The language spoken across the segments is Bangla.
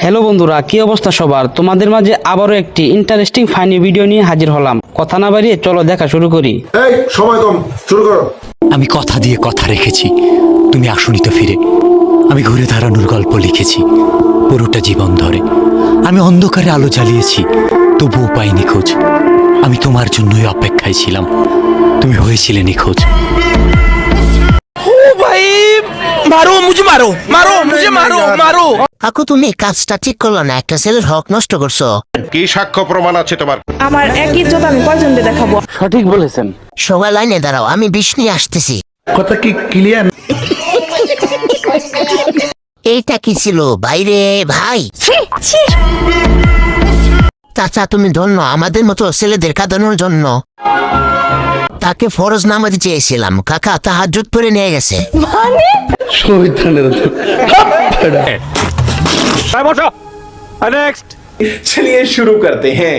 হ্যালো বন্ধুরা কি অবস্থা সবার? তোমাদের মাঝে আবারও একটি ইন্টারেস্টিং ফাইনি ভিডিও নিয়ে হাজির হলাম। কথা না বাড়িয়ে চলো দেখা শুরু করি। এই সময় কম শুরু করো। আমি কথা দিয়ে কথা রেখেছি তুমি আসুনি তো ফিরে। আমি ঘুরে ধারানোর গল্প লিখেছি পুরোটা জীবন ধরে। আমি অন্ধকারে আলো জ্বালিয়েছি তবুও উপায় নিখোঁজ। আমি তোমার জন্যই অপেক্ষায় ছিলাম তুমি হয়েছিলে নিখোঁজ। মারো মুঝে মারো মারো মুঝে মারো মারো। কাকু তুমি কাজটা ঠিক করল না একটা ছেলের হক নষ্ট করছ। কি সাক্ষ্য প্রমাণ আছে তোমার? আমার এক ইজ্জত আমি কয়জনকে দেখাবো? সঠিক বলেছেন। সবাই লাইনে দাঁড়াও আমি বিষ নিয়ে আসতেছি। কথা কি ক্লিয়ার এইটা কি ছিল? বাইরে ভাই। চাচা তুমি ধন্য আমাদের মতো ছেলেদের কাঁদানোর জন্য। তাকে ফরজ নামাজ চেয়েছিলাম। কাকা তাহাজুত পরে নিয়ে গেছে। चलिए शुरू करते हैं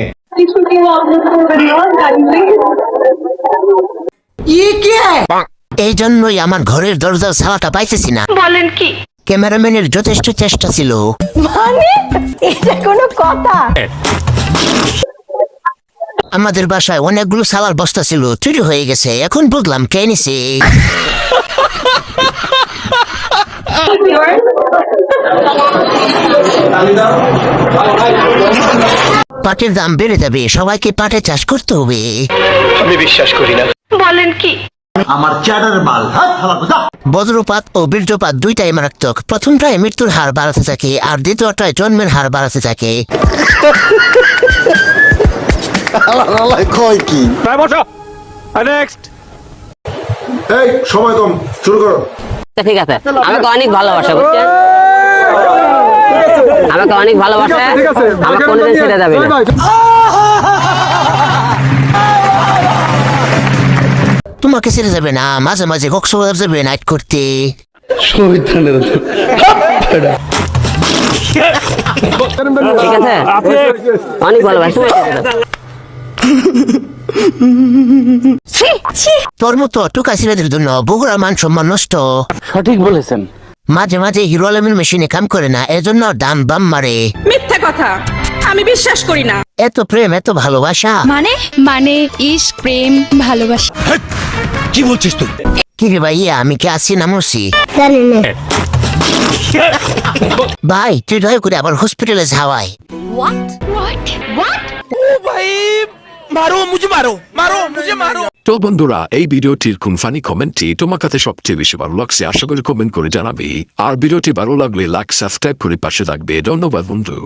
এই জন্যই আমার ঘরের দরজার ছালাটা পাইতেছি না বলেন কি ক্যামেরাম্যানের যথেষ্ট চেষ্টা ছিল মানে এটা কোনো কথা আমাদের বাসায় অনেকগুলো সালার বস্তা ছিল চুরি হয়ে গেছে এখন বুঝলাম কে নিছে পাটের দাম বেড়ে যাবে সবাইকে পাটে চাষ করতে হবে। আমি বিশ্বাস করি না। বলেন কি? বজ্রপাত ও বীর্যপাত দুইটাই মারাত্মক। প্রথমটায় মৃত্যুর হার বাড়াতে থাকে আর দ্বিতীয়টায় জন্মের হার বাড়াতে থাকে। এই সময় কম শুরু করো। আচ্ছা, ঠিক আছে। আমাকে অনেক ভালোবাসে বুঝছেন? আমাকে অনেক ভালোবাসে। আমাকে কোনোদিন ছেড়ে যাবে না। তোমাকে ছেড়ে যাবে না মাঝে মাঝে কক্সবাজার যাবে নাইট করতে। ঠিক আছে? অনেক ভালোবাসে। তোর মতো টুকা ছেলেদের জন্য বগুড়ার মান সম্মান নষ্ট। সঠিক বলেছেন। মাঝে মাঝে হিরো আলমের মেশিনে কাম করে না এজন্য দাম বাম মারে। মিথ্যা কথা। আমি বিশ্বাস করি না। এত প্রেম এত ভালোবাসা। মানে? মানে ইস প্রেম ভালোবাসা। কি বলছিস তুই? কি রে ভাই আমি কি আসি না মরছি? ভাই তুই দয়া করে আবার হসপিটালে যাওয়াই হোয়াট হোয়াট হোয়াট ও ভাই মারো মুঝে মারো মারো মুঝে মারো। তো বন্ধুরা এই ভিডিওটির কোন ফানি কমেন্টটি তোমার কাছে সবচেয়ে বেশি ভালো লাগছে আশা করি কমেন্ট করে জানাবে। আর ভিডিওটি ভালো লাগলে লাইক সাবস্ক্রাইব করে পাশে থাকবে। ধন্যবাদ বন্ধু।